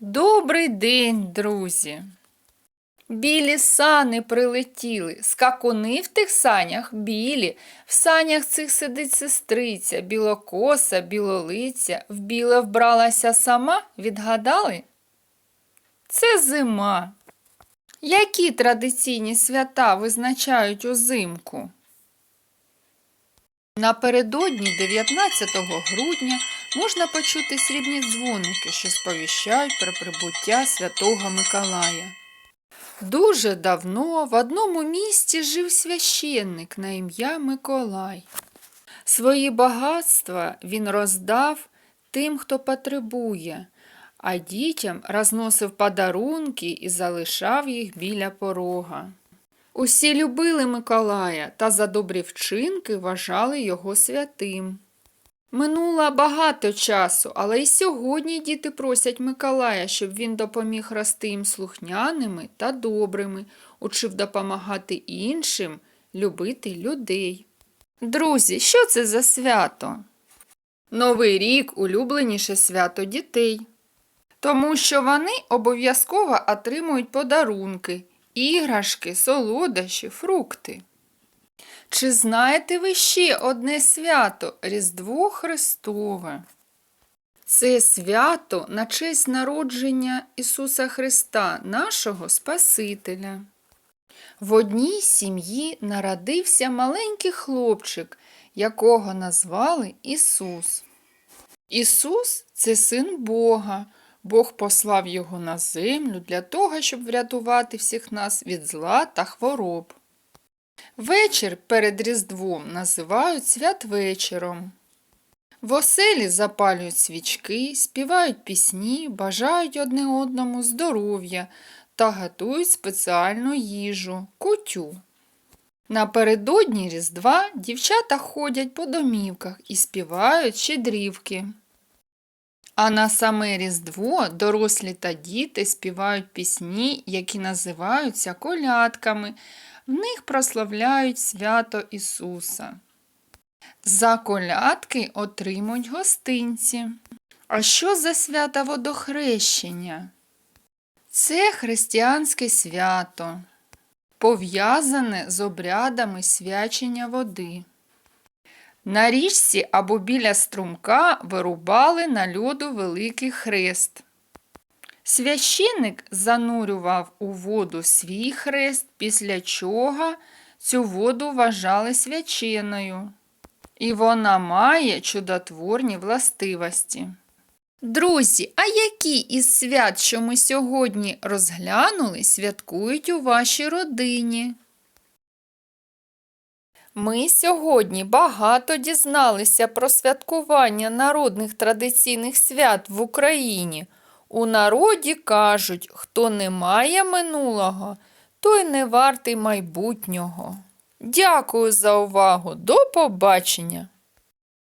Добрий день, друзі! Білі сани прилетіли, скакуни в тих санях білі, в санях цих сидить сестриця, білокоса, білолиця, в біле вбралася сама, відгадали? Це зима. Які традиційні свята визначають узимку? Напередодні 19 грудня можна почути срібні дзвоники, що сповіщають про прибуття Святого Миколая. Дуже давно в одному місті жив священник на ім'я Миколай. Свої багатства він роздав тим, хто потребує, а дітям розносив подарунки і залишав їх біля порога. Усі любили Миколая та за добрі вчинки вважали його святим. Минуло багато часу, але й сьогодні діти просять Миколая, щоб він допоміг рости їм слухняними та добрими, учив допомагати іншим, любити людей. Друзі, що це за свято? Новий рік улюбленіше свято дітей. Тому що вони обов'язково отримують подарунки, іграшки, солодощі, фрукти. Чи знаєте ви ще одне свято Різдво Христове? Це свято на честь народження Ісуса Христа, нашого Спасителя. В одній сім'ї народився маленький хлопчик, якого назвали Ісус. Ісус це син Бога. Бог послав його на землю для того, щоб врятувати всіх нас від зла та хвороб. Вечір перед Різдвом називають святвечором. В оселі запалюють свічки, співають пісні, бажають одне одному здоров'я та готують спеціальну їжу кутю. Напередодні Різдва дівчата ходять по домівках і співають щедрівки. А на саме Різдво дорослі та діти співають пісні, які називаються колядками. В них прославляють свято Ісуса. За колядки отримують гостинці. А що за свято водохрещення? Це християнське свято, пов'язане з обрядами свячення води. На річці або біля струмка вирубали на льоду великий хрест. Священник занурював у воду свій хрест, після чого цю воду вважали свяченою. І вона має чудотворні властивості. Друзі, а які із свят, що ми сьогодні розглянули, святкують у вашій родині? Ми сьогодні багато дізналися про святкування народних традиційних свят в Україні. У народі кажуть, хто не має минулого, той не вартий майбутнього. Дякую за увагу. До побачення!